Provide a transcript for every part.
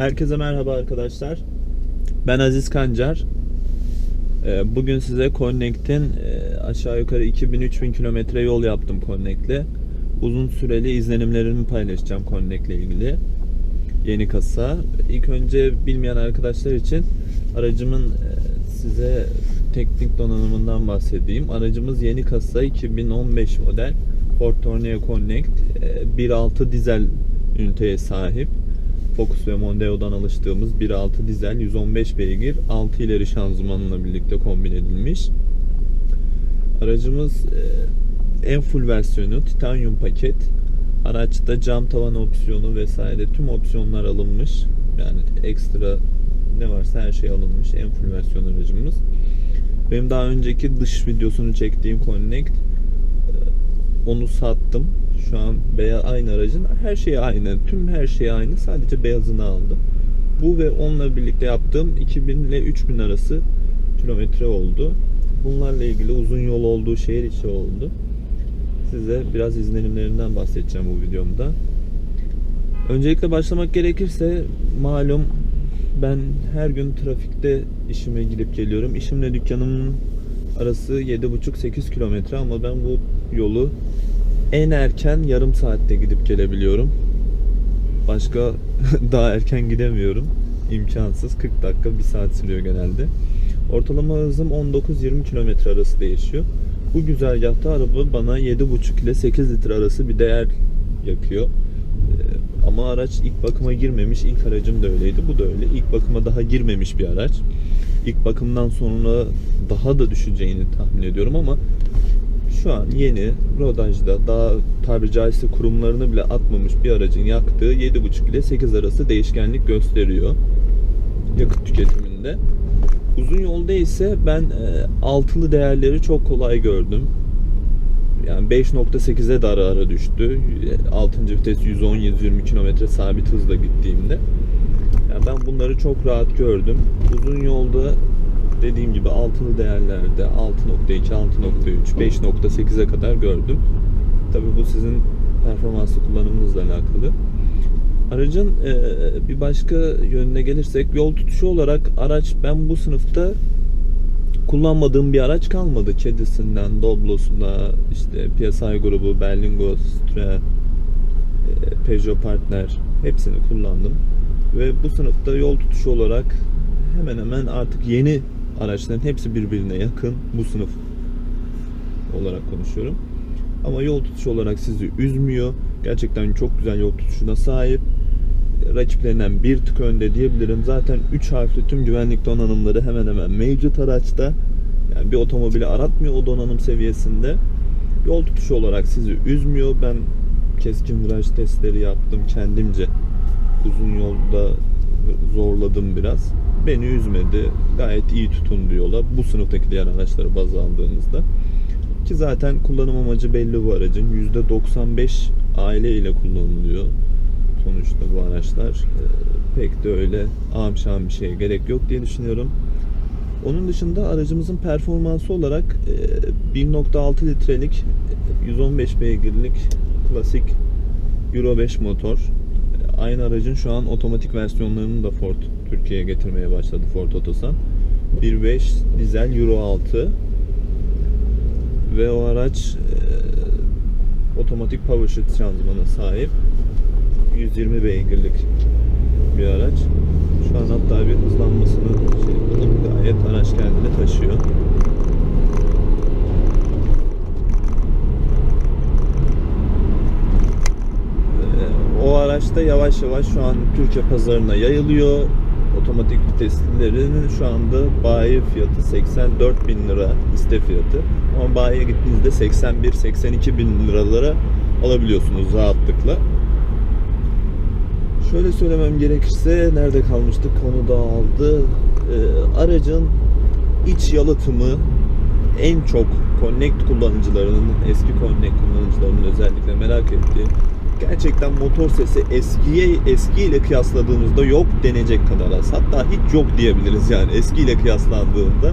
Herkese merhaba arkadaşlar. Ben Aziz Kancar. Ee, Bugün size Connect'in e, aşağı yukarı 2000-3000 kilometre yol yaptım Connect'le. Uzun süreli izlenimlerimi paylaşacağım Connect'le ilgili. Yeni kasa. İlk önce bilmeyen arkadaşlar için aracımın e, size teknik donanımından bahsedeyim. Aracımız yeni kasa 2015 model Ford Tourneo Connect e, 1.6 dizel üniteye sahip. Focus ve Mondeo'dan alıştığımız 1.6 dizel 115 beygir 6 ileri şanzımanla birlikte kombin edilmiş. Aracımız e, en full versiyonu titanyum paket. Araçta cam tavan opsiyonu vesaire tüm opsiyonlar alınmış. Yani ekstra ne varsa her şey alınmış. En full versiyon aracımız. Benim daha önceki dış videosunu çektiğim Connect onu sattım. Şu an beyaz aynı aracın her şeyi aynı. Tüm her şeyi aynı. Sadece beyazını aldım. Bu ve onunla birlikte yaptığım 2000 ile 3000 arası kilometre oldu. Bunlarla ilgili uzun yol olduğu şehir içi oldu. Size biraz izlenimlerinden bahsedeceğim bu videomda. Öncelikle başlamak gerekirse malum ben her gün trafikte işime gidip geliyorum. İşimle dükkanımın arası 7,5-8 kilometre ama ben bu yolu en erken yarım saatte gidip gelebiliyorum. Başka daha erken gidemiyorum. İmkansız. 40 dakika 1 saat sürüyor genelde. Ortalama hızım 19-20 kilometre arası değişiyor. Bu güzergahta araba bana 7,5 ile 8 litre arası bir değer yakıyor. Ee, Ama araç ilk bakıma girmemiş. İlk aracım da öyleydi. Bu da öyle. İlk bakıma daha girmemiş bir araç. İlk bakımdan sonra daha da düşeceğini tahmin ediyorum ama şu an yeni rodajda daha tabiri caizse kurumlarını bile atmamış bir aracın yaktığı 7,5 ile 8 arası değişkenlik gösteriyor yakıt tüketiminde. Uzun yolda ise ben e, altılı değerleri çok kolay gördüm. Yani 5.8'e de ara ara düştü. 6. vites 110-120 km sabit hızla gittiğimde. Yani ben bunları çok rahat gördüm. Uzun yolda dediğim gibi altılı değerlerde 6.2, 6.3, 5.8'e kadar gördüm. Tabii bu sizin performanslı kullanımınızla alakalı. Aracın e, bir başka yönüne gelirsek yol tutuşu olarak araç ben bu sınıfta kullanmadığım bir araç kalmadı. Kedisinden, Doblo'suna, işte PSI grubu, Berlingo, e, Peugeot Partner hepsini kullandım. Ve bu sınıfta yol tutuşu olarak hemen hemen artık yeni araçların hepsi birbirine yakın bu sınıf olarak konuşuyorum. Ama yol tutuşu olarak sizi üzmüyor. Gerçekten çok güzel yol tutuşuna sahip. Rakiplerinden bir tık önde diyebilirim. Zaten 3 harfli tüm güvenlik donanımları hemen hemen mevcut araçta. Yani bir otomobili aratmıyor o donanım seviyesinde. Yol tutuşu olarak sizi üzmüyor. Ben keskin viraj testleri yaptım kendimce. Uzun yolda zorladım biraz. Beni üzmedi. Gayet iyi tutundu yola. Bu sınıftaki diğer araçları baz aldığınızda. Ki zaten kullanım amacı belli bu aracın. %95 aile ile kullanılıyor. Sonuçta bu araçlar e, pek de öyle şahım bir şeye gerek yok diye düşünüyorum. Onun dışında aracımızın performansı olarak e, 1.6 litrelik e, 115 beygirlik klasik Euro 5 motor. Aynı aracın şu an otomatik versiyonlarını da Ford Türkiye'ye getirmeye başladı Ford Otosan. 1.5 dizel Euro 6 ve o araç e, otomatik power shift şanzımana sahip. 120 beygirlik bir araç. Şu an hatta bir hızlanmasını şey. Gayet araç kendini taşıyor. Ee, O araçta yavaş yavaş şu an Türkiye pazarına yayılıyor. Otomatik viteslilerin şu anda bayi fiyatı 84 bin lira liste fiyatı. Ama bayiye gittiğinizde 81-82 bin liralara alabiliyorsunuz rahatlıkla. Şöyle söylemem gerekirse nerede kalmıştık konu dağıldı. Ee, aracın iç yalıtımı en çok Connect kullanıcılarının, eski Connect kullanıcılarının özellikle merak ettiği gerçekten motor sesi eskiye eskiyle kıyasladığımızda yok denecek kadar az. Hatta hiç yok diyebiliriz yani eskiyle kıyaslandığında.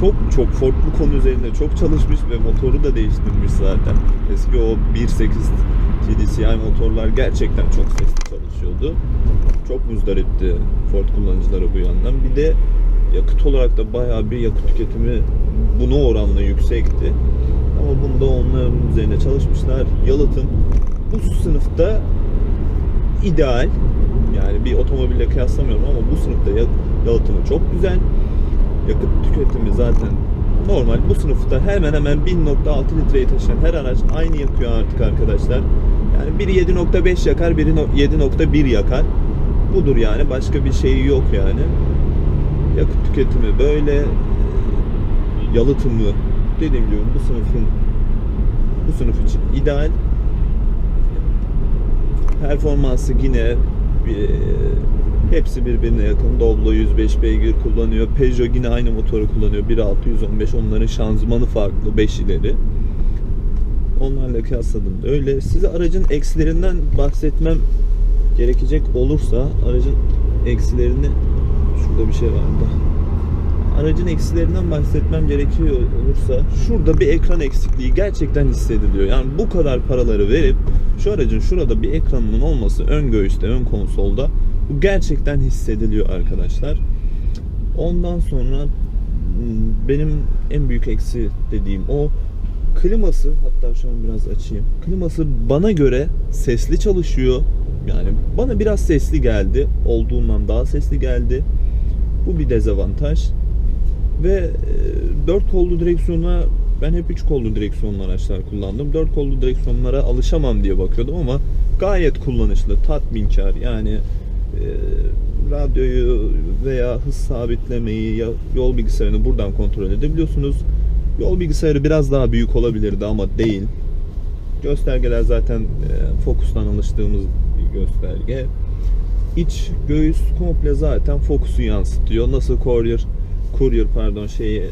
Çok çok bu konu üzerinde çok çalışmış ve motoru da değiştirmiş zaten. Eski o 1.8 TDCi motorlar gerçekten çok sesli çalışıyor. çalışıyordu. Çok muzdaripti Ford kullanıcıları bu yandan. Bir de yakıt olarak da bayağı bir yakıt tüketimi buna oranla yüksekti. Ama bunda onların üzerine çalışmışlar. Yalıtım bu sınıfta ideal. Yani bir otomobille kıyaslamıyorum ama bu sınıfta ya- yalıtımı çok güzel. Yakıt tüketimi zaten normal. Bu sınıfta hemen hemen 1.6 litreyi taşıyan her araç aynı yakıyor artık arkadaşlar. Yani biri 7.5 yakar, biri no- 7.1 yakar. Budur yani. Başka bir şeyi yok yani. Yakıt tüketimi böyle. Yalıtımı dediğim gibi bu sınıfın bu sınıf için ideal. Performansı yine e, hepsi birbirine yakın. Doblo 105 beygir kullanıyor. Peugeot yine aynı motoru kullanıyor. 1.6 115. Onların şanzımanı farklı. 5 ileri. Onlarla kıyasladım. Öyle size aracın eksilerinden bahsetmem gerekecek olursa aracın eksilerini şurada bir şey var da aracın eksilerinden bahsetmem gerekiyor olursa şurada bir ekran eksikliği gerçekten hissediliyor. Yani bu kadar paraları verip şu aracın şurada bir ekranının olması ön göğüste, ön konsolda bu gerçekten hissediliyor arkadaşlar. Ondan sonra hmm, benim en büyük eksi dediğim o kliması hatta şu an biraz açayım. Kliması bana göre sesli çalışıyor. Yani bana biraz sesli geldi. Olduğundan daha sesli geldi. Bu bir dezavantaj. Ve 4 kollu direksiyona ben hep 3 kollu direksiyonlu araçlar kullandım. 4 kollu direksiyonlara alışamam diye bakıyordum ama gayet kullanışlı, tatminkar. Yani e, radyoyu veya hız sabitlemeyi ya yol bilgisayarını buradan kontrol edebiliyorsunuz. Yol bilgisayarı biraz daha büyük olabilirdi ama değil. Göstergeler zaten e, Focus'tan alıştığımız bir gösterge. İç göğüs komple zaten Focus'u yansıtıyor. Nasıl Courier Courier pardon şeyi e,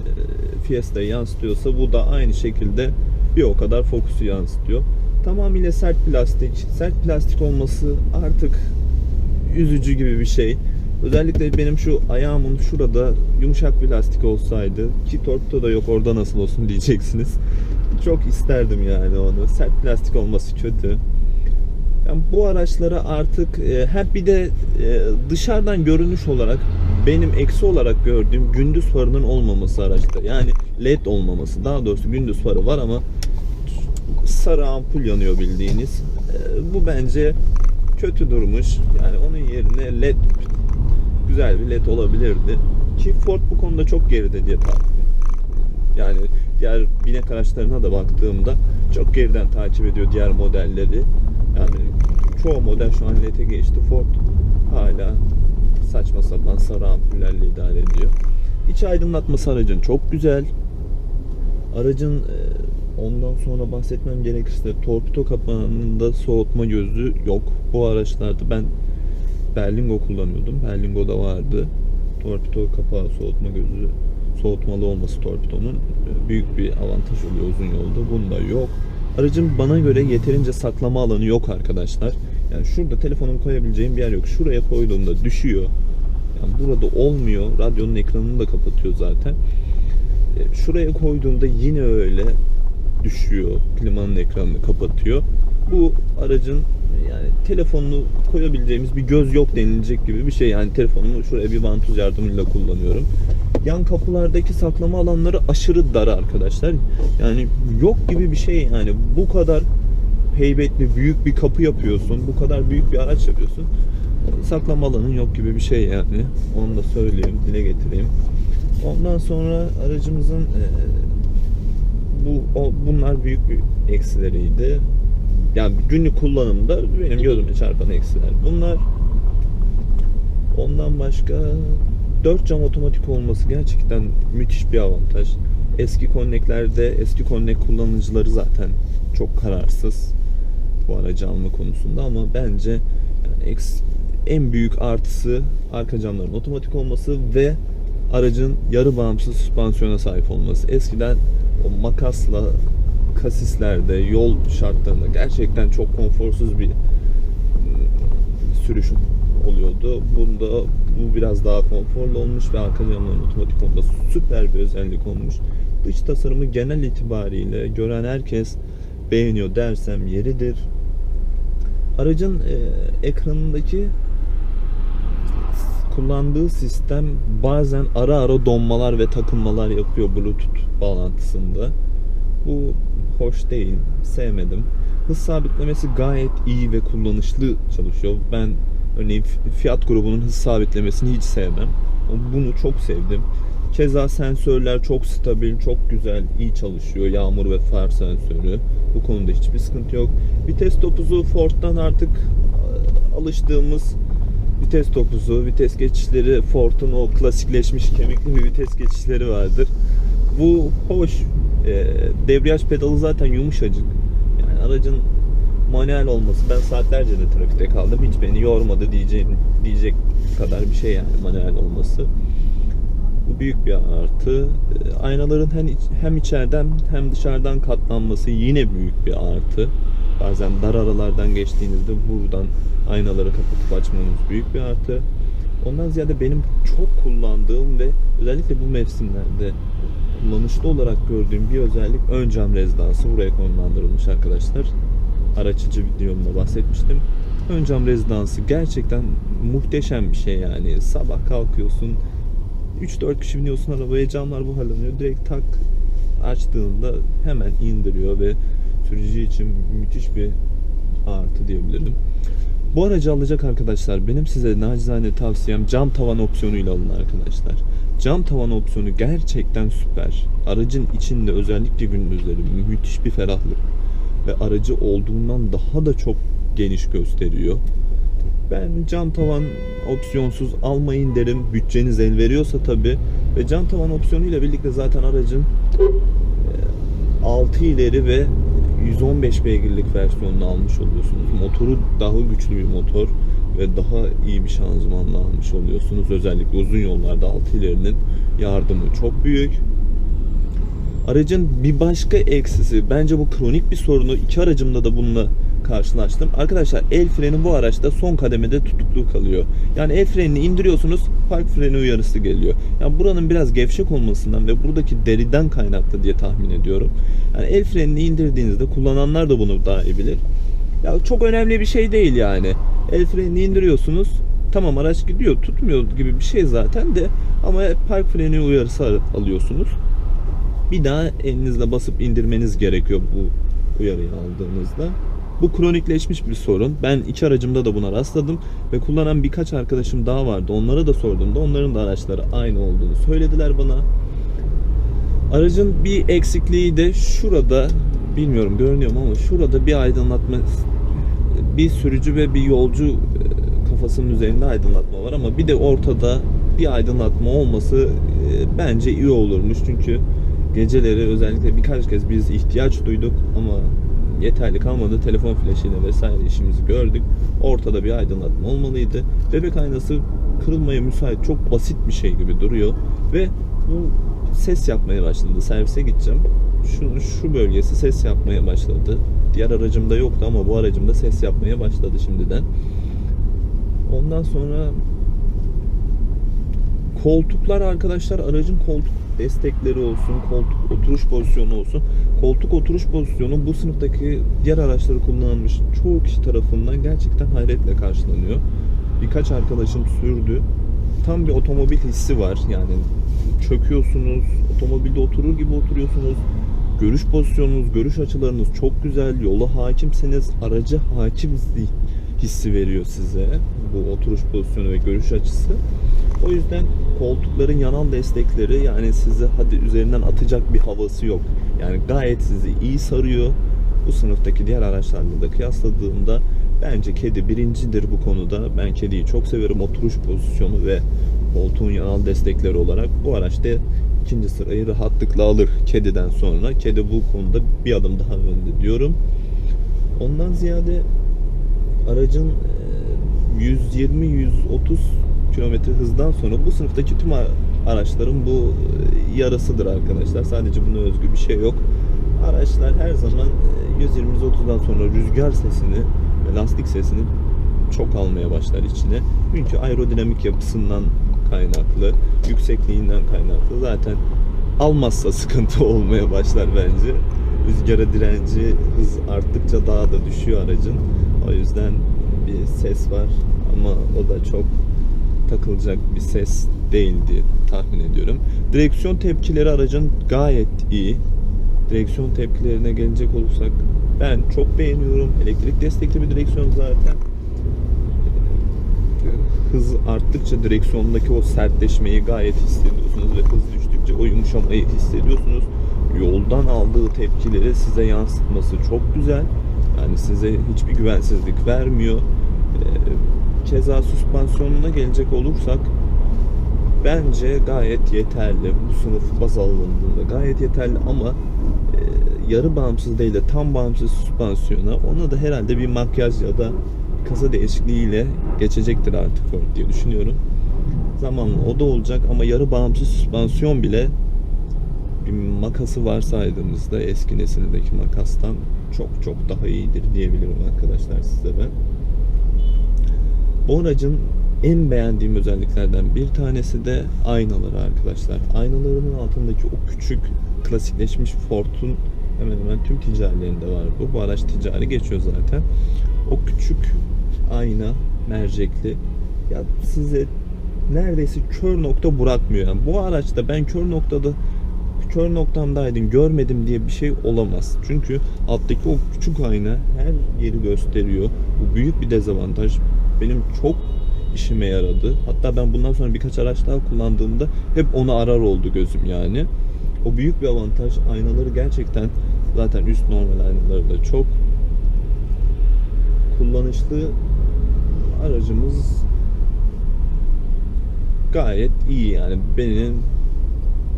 Fiesta'yı yansıtıyorsa bu da aynı şekilde bir o kadar Focus'u yansıtıyor. Tamamıyla sert plastik. Sert plastik olması artık üzücü gibi bir şey. Özellikle benim şu ayağımın şurada yumuşak plastik olsaydı ki torpido da yok orada nasıl olsun diyeceksiniz. Çok isterdim yani onu. Sert plastik olması kötü. Yani bu araçlara artık e, hep bir de e, dışarıdan görünüş olarak benim eksi olarak gördüğüm gündüz farının olmaması araçta. Yani led olmaması. Daha doğrusu gündüz farı var ama sarı ampul yanıyor bildiğiniz. E, bu bence kötü durmuş. Yani onun yerine led güzel bir led olabilirdi. Ki Ford bu konuda çok geride diye tahmin yani diğer binek araçlarına da baktığımda çok geriden takip ediyor diğer modelleri. Yani çoğu model şu an LED'e geçti. Ford hala saçma sapan sarı ampullerle idare ediyor. İç aydınlatması aracın çok güzel. Aracın e, ondan sonra bahsetmem gerekirse torpido kapağında soğutma gözü yok. Bu araçlarda ben Berlingo kullanıyordum. Berlingo'da vardı. Torpido kapağı soğutma gözü soğutmalı olması torpidonun e, büyük bir avantaj oluyor uzun yolda. Bunda yok. Aracın bana göre yeterince saklama alanı yok arkadaşlar. Yani şurada telefonumu koyabileceğim bir yer yok. Şuraya koyduğumda düşüyor. Yani burada olmuyor. Radyonun ekranını da kapatıyor zaten. E, Şuraya koyduğumda yine öyle düşüyor. Klimanın ekranını kapatıyor. Bu aracın yani telefonunu koyabileceğimiz bir göz yok denilecek gibi bir şey. Yani telefonumu şuraya bir vantuz yardımıyla kullanıyorum. Yan kapılardaki saklama alanları aşırı dar arkadaşlar. Yani yok gibi bir şey yani bu kadar heybetli büyük bir kapı yapıyorsun. Bu kadar büyük bir araç yapıyorsun. Saklama alanın yok gibi bir şey yani. Onu da söyleyeyim, dile getireyim. Ondan sonra aracımızın e, bu o, bunlar büyük bir eksileriydi. Yani günlük kullanımda benim gözüme çarpan eksiler. Bunlar ondan başka 4 cam otomatik olması gerçekten müthiş bir avantaj. Eski Connect'lerde eski Connect kullanıcıları zaten çok kararsız bu aracı alma konusunda ama bence en büyük artısı arka camların otomatik olması ve aracın yarı bağımsız süspansiyona sahip olması. Eskiden o makasla kasislerde yol şartlarında gerçekten çok konforsuz bir sürüş oluyordu. Bunda bu biraz daha konforlu olmuş ve arka camların otomatik olması süper bir özellik olmuş. Dış tasarımı genel itibariyle gören herkes beğeniyor dersem yeridir. Aracın e, ekranındaki kullandığı sistem bazen ara ara donmalar ve takılmalar yapıyor Bluetooth bağlantısında. Bu hoş değil, sevmedim. Hız sabitlemesi gayet iyi ve kullanışlı çalışıyor. Ben örneğin Fiat grubunun hız sabitlemesini hiç sevmem. Bunu çok sevdim. Keza sensörler çok stabil, çok güzel, iyi çalışıyor. Yağmur ve far sensörü. Bu konuda hiçbir sıkıntı yok. Vites topuzu Ford'dan artık e, alıştığımız vites topuzu, vites geçişleri Ford'un o klasikleşmiş kemikli bir vites geçişleri vardır. Bu hoş. E, debriyaj pedalı zaten yumuşacık. Yani aracın manuel olması ben saatlerce de trafikte kaldım. Hiç beni yormadı diyeceğim diyecek kadar bir şey yani manuel olması. Bu büyük bir artı. E, Aynaların hem, hem içeriden hem dışarıdan katlanması yine büyük bir artı. Bazen dar aralardan geçtiğinizde buradan aynaları kapatıp açmanız büyük bir artı. Ondan ziyade benim çok kullandığım ve özellikle bu mevsimlerde kullanışlı olarak gördüğüm bir özellik ön cam rezidansı buraya konumlandırılmış arkadaşlar. Araç içi videomda bahsetmiştim. Ön cam rezidansı gerçekten muhteşem bir şey yani. Sabah kalkıyorsun, 3-4 kişi biniyorsun arabaya camlar buharlanıyor. Direkt tak açtığında hemen indiriyor ve sürücü için müthiş bir artı diyebilirim. Bu aracı alacak arkadaşlar benim size nacizane tavsiyem cam tavan opsiyonuyla alın arkadaşlar. Cam tavan opsiyonu gerçekten süper. Aracın içinde özellikle gündüzleri müthiş bir ferahlık ve aracı olduğundan daha da çok geniş gösteriyor. Ben cam tavan opsiyonsuz almayın derim. Bütçeniz el veriyorsa tabi. Ve cam tavan opsiyonu ile birlikte zaten aracın e, 6 ileri ve 115 beygirlik versiyonunu almış oluyorsunuz. Motoru daha güçlü bir motor ve daha iyi bir şanzımanla almış oluyorsunuz. Özellikle uzun yollarda 6 ilerinin yardımı çok büyük. Aracın bir başka eksisi bence bu kronik bir sorunu iki aracımda da bununla karşılaştım. Arkadaşlar el freni bu araçta son kademede tutuklu kalıyor. Yani el frenini indiriyorsunuz park freni uyarısı geliyor. Yani buranın biraz gevşek olmasından ve buradaki deriden kaynaklı diye tahmin ediyorum. Yani el frenini indirdiğinizde kullananlar da bunu daha iyi bilir. Ya çok önemli bir şey değil yani. El frenini indiriyorsunuz. Tamam araç gidiyor tutmuyor gibi bir şey zaten de ama park freni uyarısı al- alıyorsunuz bir daha elinizle basıp indirmeniz gerekiyor bu uyarıyı aldığınızda. Bu kronikleşmiş bir sorun. Ben iki aracımda da buna rastladım ve kullanan birkaç arkadaşım daha vardı. Onlara da sorduğumda onların da araçları aynı olduğunu söylediler bana. Aracın bir eksikliği de şurada bilmiyorum görünüyor ama şurada bir aydınlatma bir sürücü ve bir yolcu e, kafasının üzerinde aydınlatma var ama bir de ortada bir aydınlatma olması e, bence iyi olurmuş çünkü geceleri özellikle birkaç kez biz ihtiyaç duyduk ama yeterli kalmadı. Telefon flaşıyla vesaire işimizi gördük. Ortada bir aydınlatma olmalıydı. Bebek aynası kırılmaya müsait çok basit bir şey gibi duruyor ve bu ses yapmaya başladı. Servise gideceğim. Şu, şu bölgesi ses yapmaya başladı. Diğer aracımda yoktu ama bu aracımda ses yapmaya başladı şimdiden. Ondan sonra koltuklar arkadaşlar aracın koltuk destekleri olsun, koltuk oturuş pozisyonu olsun. Koltuk oturuş pozisyonu bu sınıftaki diğer araçları kullanılmış çoğu kişi tarafından gerçekten hayretle karşılanıyor. Birkaç arkadaşım sürdü. Tam bir otomobil hissi var. Yani çöküyorsunuz, otomobilde oturur gibi oturuyorsunuz. Görüş pozisyonunuz, görüş açılarınız çok güzel. Yola hakimseniz aracı hakim hissi veriyor size. Bu oturuş pozisyonu ve görüş açısı. O yüzden koltukların yanal destekleri yani sizi hadi üzerinden atacak bir havası yok. Yani gayet sizi iyi sarıyor. Bu sınıftaki diğer araçlarla da kıyasladığımda bence kedi birincidir bu konuda. Ben kediyi çok severim. Oturuş pozisyonu ve koltuğun yanal destekleri olarak bu araçta ikinci sırayı rahatlıkla alır kediden sonra. Kedi bu konuda bir adım daha önde diyorum. Ondan ziyade aracın e, 120-130 kilometre hızdan sonra bu sınıftaki tüm araçların bu e, yarısıdır arkadaşlar. Sadece buna özgü bir şey yok. Araçlar her zaman e, 120-130'dan sonra rüzgar sesini ve lastik sesini çok almaya başlar içine. Çünkü aerodinamik yapısından kaynaklı, yüksekliğinden kaynaklı zaten almazsa sıkıntı olmaya başlar bence. Rüzgara direnci hız arttıkça daha da düşüyor aracın. O yüzden bir ses var ama o da çok takılacak bir ses değil diye tahmin ediyorum. Direksiyon tepkileri aracın gayet iyi. Direksiyon tepkilerine gelecek olursak ben çok beğeniyorum. Elektrik destekli bir direksiyon zaten. Hız arttıkça direksiyondaki o sertleşmeyi gayet hissediyorsunuz ve hız düştükçe o yumuşamayı hissediyorsunuz. Yoldan aldığı tepkileri size yansıtması çok güzel. Yani size hiçbir güvensizlik vermiyor. Keza süspansiyonuna gelecek olursak bence gayet yeterli. Bu sınıf baz alındığında gayet yeterli ama e, yarı bağımsız değil de tam bağımsız süspansiyona ona da herhalde bir makyaj ya da kasa değişikliğiyle geçecektir artık Ford diye düşünüyorum. Zamanla o da olacak ama yarı bağımsız süspansiyon bile bir makası varsaydığımızda eski nesildeki makastan çok çok daha iyidir diyebilirim arkadaşlar size ben. Bu aracın en beğendiğim özelliklerden bir tanesi de aynaları arkadaşlar. Aynalarının altındaki o küçük klasikleşmiş Ford'un hemen hemen tüm ticarilerinde var bu. Bu araç ticari geçiyor zaten. O küçük ayna mercekli ya size neredeyse kör nokta bırakmıyor. Yani bu araçta ben kör noktada kör noktamdaydın görmedim diye bir şey olamaz. Çünkü alttaki o küçük ayna her yeri gösteriyor. Bu büyük bir dezavantaj. Benim çok işime yaradı. Hatta ben bundan sonra birkaç araç daha kullandığımda hep onu arar oldu gözüm yani. O büyük bir avantaj. Aynaları gerçekten zaten üst normal aynaları da çok kullanışlı. Aracımız gayet iyi yani benim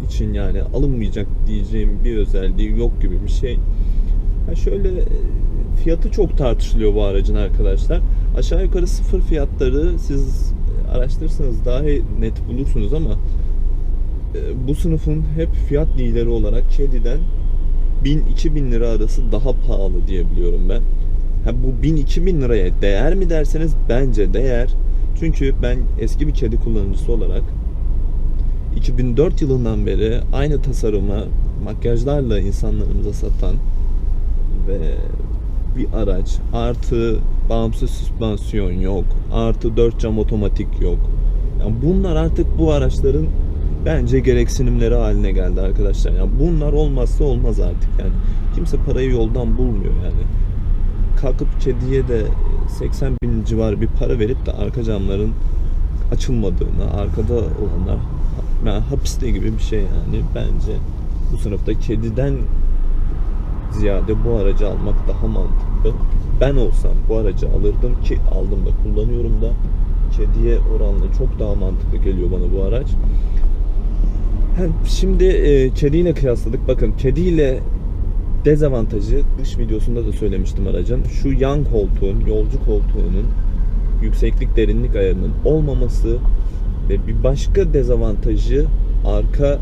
için yani alınmayacak diyeceğim bir özelliği yok gibi bir şey. Ha şöyle fiyatı çok tartışılıyor bu aracın arkadaşlar. Aşağı yukarı sıfır fiyatları siz araştırırsanız daha net bulursunuz ama e, bu sınıfın hep fiyat lideri olarak Kedi'den 1000-2000 lira arası daha pahalı diye biliyorum ben. Ha bu 1000-2000 liraya değer mi derseniz bence değer. Çünkü ben eski bir kedi kullanıcısı olarak 2004 yılından beri aynı tasarıma makyajlarla insanlarımıza satan ve bir araç. Artı bağımsız süspansiyon yok. Artı 4 cam otomatik yok. Yani bunlar artık bu araçların bence gereksinimleri haline geldi arkadaşlar. Yani bunlar olmazsa olmaz artık. Yani kimse parayı yoldan bulmuyor yani. Kalkıp kediye de 80 bin civarı bir para verip de arka camların açılmadığını arkada olanlar yani hapiste gibi bir şey yani. Bence bu sınıfta kediden ziyade bu aracı almak daha mantıklı. Ben olsam bu aracı alırdım ki aldım da kullanıyorum da kediye oranla çok daha mantıklı geliyor bana bu araç. Şimdi e, kediyle kıyasladık. Bakın kediyle dezavantajı dış videosunda da söylemiştim aracın. Şu yan koltuğun, yolcu koltuğunun yükseklik derinlik ayarının olmaması ve bir başka dezavantajı arka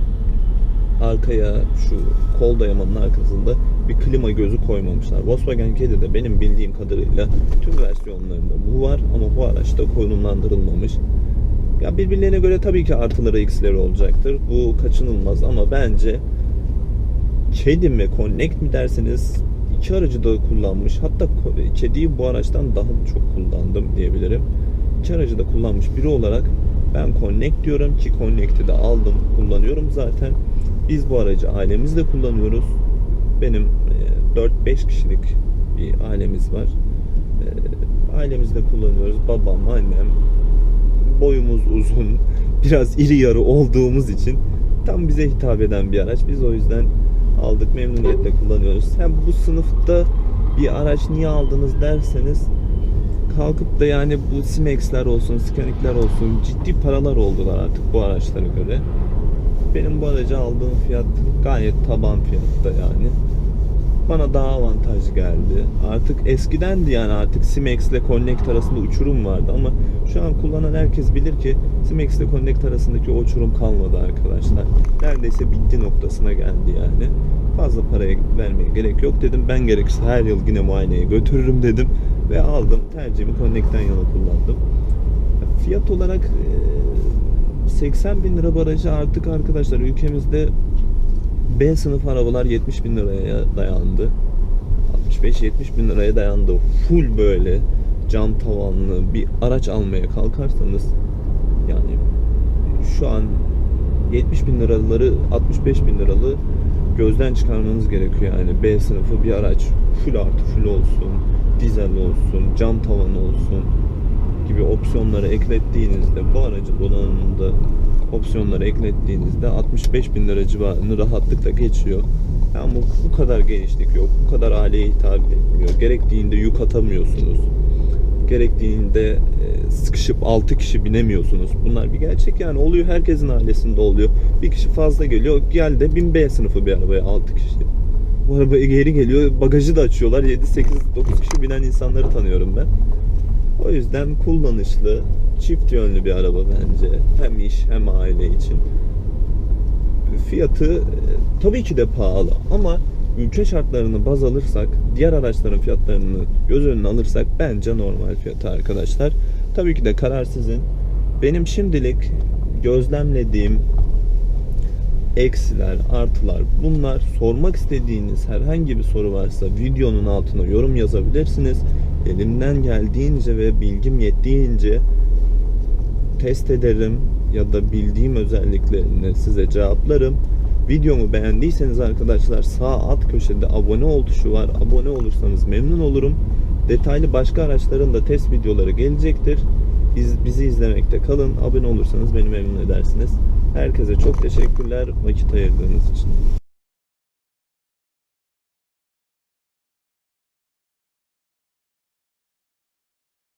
arkaya şu kol dayamanın arkasında bir klima gözü koymamışlar. Volkswagen Kedi'de benim bildiğim kadarıyla tüm versiyonlarında bu var ama bu araçta konumlandırılmamış. Ya birbirlerine göre tabii ki artıları eksileri olacaktır. Bu kaçınılmaz ama bence Kedi mi Connect mi derseniz iki aracı da kullanmış. Hatta Kedi'yi bu araçtan daha çok kullandım diyebilirim. İki aracı da kullanmış biri olarak ben Connect diyorum ki Connect'i de aldım kullanıyorum zaten. Biz bu aracı ailemizle kullanıyoruz. Benim e, 4-5 kişilik bir ailemiz var. E, ailemizde kullanıyoruz. Babam, annem, boyumuz uzun, biraz iri yarı olduğumuz için tam bize hitap eden bir araç. Biz o yüzden aldık, memnuniyetle kullanıyoruz. Hem bu sınıfta bir araç niye aldınız derseniz kalkıp da yani bu Simex'ler olsun, Scanic'ler olsun ciddi paralar oldular artık bu araçlara göre. Benim bu aracı aldığım fiyat gayet taban fiyatta yani. Bana daha avantajlı geldi. Artık eskidendi yani artık Simex ile Connect arasında uçurum vardı ama şu an kullanan herkes bilir ki Simex ile Connect arasındaki uçurum kalmadı arkadaşlar. Neredeyse bitti noktasına geldi yani. Fazla paraya vermeye gerek yok dedim. Ben gerekirse her yıl yine muayeneye götürürüm dedim ve aldım. Tercihimi Connect'ten yana kullandım. Fiyat olarak 80 bin lira barajı artık arkadaşlar ülkemizde B sınıf arabalar 70 bin liraya dayandı. 65-70 bin liraya dayandı. Full böyle cam tavanlı bir araç almaya kalkarsanız yani şu an 70 bin liraları 65 bin liralı gözden çıkarmanız gerekiyor yani B sınıfı bir araç full artı full olsun dizel olsun cam tavan olsun gibi opsiyonları eklettiğinizde bu aracın donanımında opsiyonları eklettiğinizde 65 bin lira civarını rahatlıkla geçiyor. Yani bu, bu kadar genişlik yok. Bu kadar aileye hitap etmiyor. Gerektiğinde yük atamıyorsunuz. Gerektiğinde e, sıkışıp 6 kişi binemiyorsunuz. Bunlar bir gerçek yani oluyor herkesin ailesinde oluyor. Bir kişi fazla geliyor. Gel de bin B sınıfı bir arabaya 6 kişi. Bu arabaya geri geliyor. Bagajı da açıyorlar. 7 8 9 kişi binen insanları tanıyorum ben. O yüzden kullanışlı, çift yönlü bir araba bence. Hem iş hem aile için. Fiyatı e, tabii ki de pahalı ama ülke şartlarını baz alırsak, diğer araçların fiyatlarını göz önüne alırsak bence normal fiyatı arkadaşlar. Tabii ki de karar sizin. Benim şimdilik gözlemlediğim eksiler, artılar bunlar sormak istediğiniz herhangi bir soru varsa videonun altına yorum yazabilirsiniz. Elimden geldiğince ve bilgim yettiğince test ederim ya da bildiğim özelliklerini size cevaplarım. Videomu beğendiyseniz arkadaşlar sağ alt köşede abone ol tuşu var. Abone olursanız memnun olurum. Detaylı başka araçların da test videoları gelecektir. Biz, bizi izlemekte kalın. Abone olursanız beni memnun edersiniz. Herkese çok teşekkürler vakit ayırdığınız için.